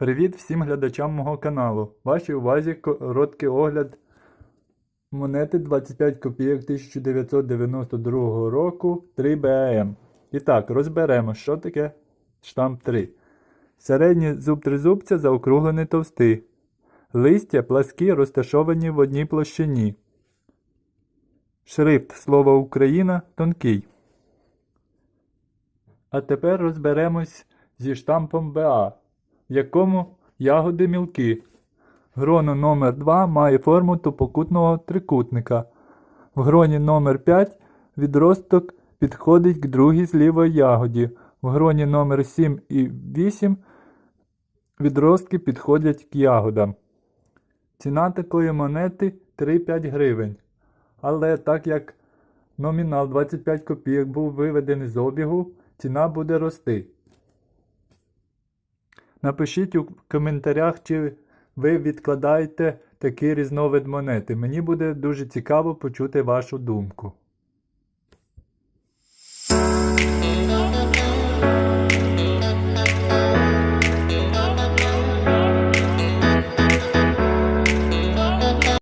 Привіт всім глядачам мого каналу. Вашій увазі короткий огляд монети 25 копійок 1992 року 3 БАМ. І так, розберемо, що таке штамп 3. Середній зуб тризубця заокруглений товстий. Листя пласкі розташовані в одній площині. Шрифт слово Україна тонкий. А тепер розберемось зі штампом БА, в якому ягоди мілкі. Гроно номер 2 має форму тупокутного трикутника. В гроні номер 5 відросток підходить к другій злівої ягоді. В гроні номер 7 і 8 відростки підходять к ягодам. Ціна такої монети 3-5 гривень. Але так як номінал 25 копійок був виведений з обігу, ціна буде рости. Напишіть у коментарях, чи ви відкладаєте такий різновид монети. Мені буде дуже цікаво почути вашу думку.